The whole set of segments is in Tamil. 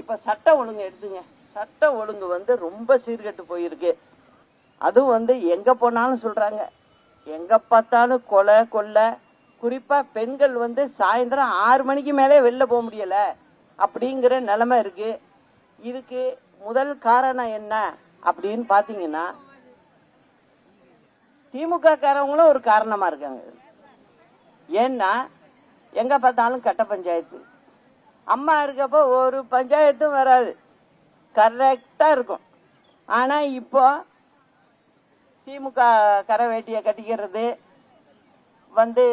இப்ப சட்ட ஒழுங்கு எடுத்துங்க. சட்ட ஒழுங்கு வந்து ரொம்ப சீர்கெட்டு போயிருக்கு. அதுவும் வந்து எங்க போனாலும் சொல்றாங்க. எங்க பார்த்தாலும் கொலை கொள்ளை குறிப்பா பெண்கள் வந்து சாயந்தரம் ஆறு மணிக்கு மேலே வெளில போக முடியல அப்படிங்கிற நிலைமை இருக்கு. இதுக்கு முதல் காரணம் என்ன அப்படின்னு பாத்தீங்கன்னா திமுக காரவங்களும் ஒரு காரணமா இருக்காங்க. ஏன்னா எங்க பார்த்தாலும் கட்ட பஞ்சாயத்து. அம்மா இருக்கப்போ ஒரு பஞ்சாயத்தும் வராது. கரெக்டா இருக்கும். ஆனா இப்போ திமுக கரைவேட்டியை கட்டிக்கிறது வந்து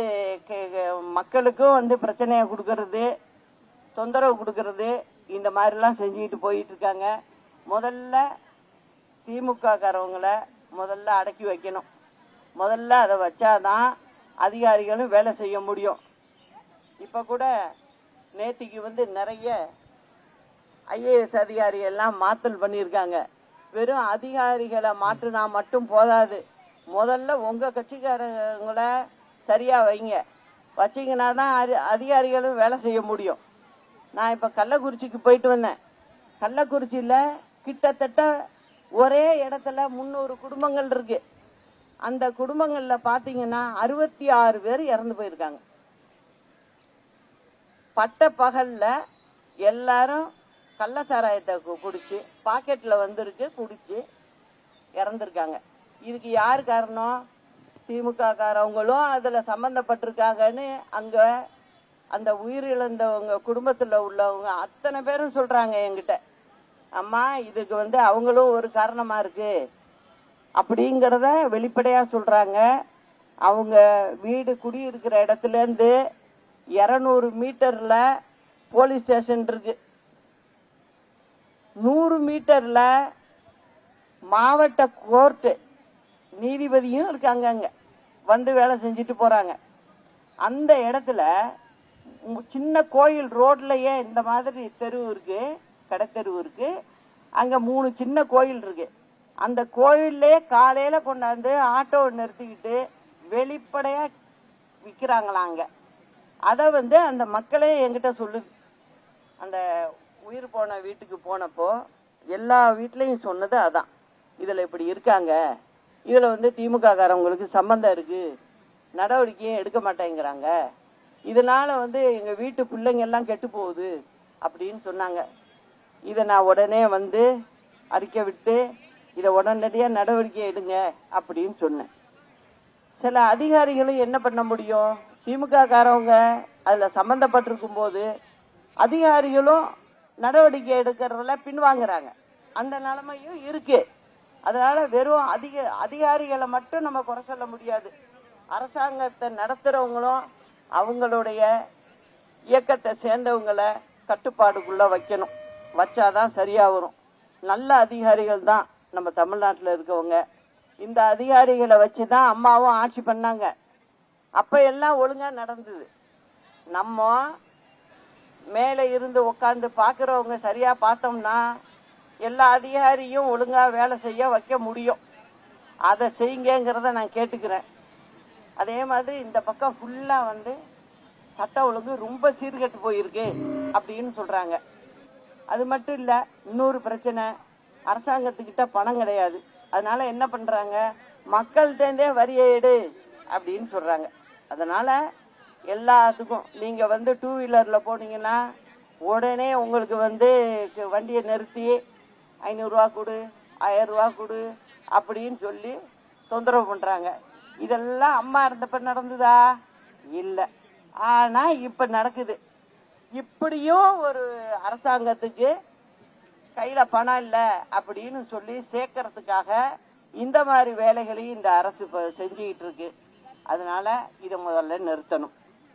மக்களுக்கும் வந்து பிரச்சனையை கொடுக்கறது தொந்தரவு கொடுக்கறது இந்த மாதிரிலாம் செஞ்சுக்கிட்டு போயிட்டு இருக்காங்க. முதல்ல திமுக காரவங்களை முதல்ல அடக்கி வைக்கணும். முதல்ல அதை வச்சாதான் அதிகாரிகளும் வேலை செய்ய முடியும். இப்போ கூட நேத்திக்கு வந்து நிறைய ஐஏஎஸ் அதிகாரி எல்லாம் மாத்தல் பண்ணியிருக்காங்க. வெறும் அதிகாரிகளை மாற்றினா மட்டும் போதாது. முதல்ல உங்கள் கட்சிக்காரங்களை சரியாக வைங்க. வச்சீங்கன்னா தான் அதி- அதிகாரிகளும் வேலை செய்ய முடியும். நான் இப்போ கள்ளக்குறிச்சிக்கு போயிட்டு வந்தேன். கள்ளக்குறிச்சியில் கிட்டத்தட்ட ஒரே இடத்துல முந்நூறு குடும்பங்கள் இருக்கு. அந்த குடும்பங்களில் பார்த்தீங்கன்னா அறுபத்தி ஆறு பேர் இறந்து போயிருக்காங்க. பட்ட பகல்ல எல்லாரும் கள்ள சாராயத்தை கு- குடிச்சு பாக்கெட்ல வந்துருக்கு குடிச்சு இறந்துருக்காங்க. இதுக்கு யார் காரணம்? திமுக காரவங்களும் அதுல சம்பந்தப்பட்டிருக்காங்கன்னு அங்க அந்த உயிரிழந்தவங்க குடும்பத்துல உள்ளவங்க அத்தனை பேரும் சொல்றாங்க என்கிட்ட. அம்மா இதுக்கு வந்து அவங்களும் ஒரு காரணமா இருக்கு. அப்படிங்கிறத வெளிப்படையா சொல்றாங்க. அவங்க வீடு குடியிருக்கிற இடத்துல இருந்து இருநூறு மீட்டர்ல போலீஸ் ஸ்டேஷன் இருக்கு. நூறு மீட்டர்ல மாவட்ட கோர்ட்டு நீதிபதியும் இருக்காங்க அங்க. வந்து வேலை செஞ்சுட்டு போறாங்க. அந்த இடத்துல சின்ன கோயில் ரோட்லயே இந்த மாதிரி தெரு இருக்கு கடைத்தெருவு இருக்கு. அங்க மூணு சின்ன கோயில் இருக்கு. அந்த கோயில்லே காலையில கொண்டாந்து ஆட்டோ நிறுத்திக்கிட்டு வெளிப்படையா விக்கிறாங்களாம் அங்க. அதை வந்து அந்த மக்களே என்கிட்ட சொல்லு. அந்த உயிர் போன வீட்டுக்கு போனப்போ எல்லா வீட்லையும் சொன்னது அதான். இதில் இப்படி இருக்காங்க. இதில் வந்து திமுக காரவங்களுக்கு இருக்குது இருக்கு. நடவடிக்கையும் எடுக்க மாட்டேங்கிறாங்க. இதனால வந்து எங்க வீட்டு பிள்ளைங்க எல்லாம் கெட்டு போகுது அப்படின்னு சொன்னாங்க. இதை நான் உடனே வந்து அறிக்கை விட்டு இதை உடனடியாக நடவடிக்கை எடுங்க அப்படின்னு சொன்னேன். சில அதிகாரிகளும் என்ன பண்ண முடியும்? திமுக காரவங்க அதுல சம்பந்தப்பட்டிருக்கும் போது அதிகாரிகளும் நடவடிக்கை எடுக்கிறதுல பின்வாங்குறாங்க. அந்த நிலைமையும் இருக்கு. அதனால வெறும் அதிக அதிகாரிகளை மட்டும் நம்ம குறை சொல்ல முடியாது. அரசாங்கத்தை நடத்துறவங்களும் அவங்களுடைய இயக்கத்தை சேர்ந்தவங்களை கட்டுப்பாடுக்குள்ள வைக்கணும். வச்சாதான் சரியா வரும். நல்ல அதிகாரிகள் தான் நம்ம தமிழ்நாட்டில் இருக்கவங்க. இந்த அதிகாரிகளை வச்சுதான் அம்மாவும் ஆட்சி பண்ணாங்க. அப்ப எல்லாம் ஒழுங்கா நடந்தது. நம்ம மேலே இருந்து உட்காந்து பாக்குறவங்க சரியா பார்த்தோம்னா எல்லா அதிகாரியும் ஒழுங்கா வேலை செய்ய வைக்க முடியும். அதை செய்யுங்கிறத நான் கேட்டுக்கிறேன். அதே மாதிரி இந்த பக்கம் ஃபுல்லா வந்து சட்ட ஒழுங்கு ரொம்ப சீர்கெட்டு போயிருக்கு அப்படின்னு சொல்றாங்க. அது மட்டும் இல்ல இன்னொரு பிரச்சனை அரசாங்கத்துக்கிட்ட பணம் கிடையாது. அதனால என்ன பண்றாங்க? மக்கள்கிட்டே வரியை எடு அப்படின்னு சொல்றாங்க. அதனால எல்லாத்துக்கும் நீங்க வந்து டூ வீலர்ல போனீங்கன்னா உடனே உங்களுக்கு வந்து வண்டியை நிறுத்தி ஐநூறுரூவா கொடு ஆயிரம் ரூபா கொடு அப்படின்னு சொல்லி தொந்தரவு பண்றாங்க. இதெல்லாம் அம்மா இருந்தப்ப நடந்ததா? இல்ல. ஆனா இப்ப நடக்குது. இப்படியும் ஒரு அரசாங்கத்துக்கு கையில பணம் இல்ல அப்படின்னு சொல்லி சேர்க்கறதுக்காக இந்த மாதிரி வேலைகளையும் இந்த அரசு இப்போ செஞ்சுக்கிட்டு இருக்கு. அதனால இதை முதல்ல நிறுத்தணும்.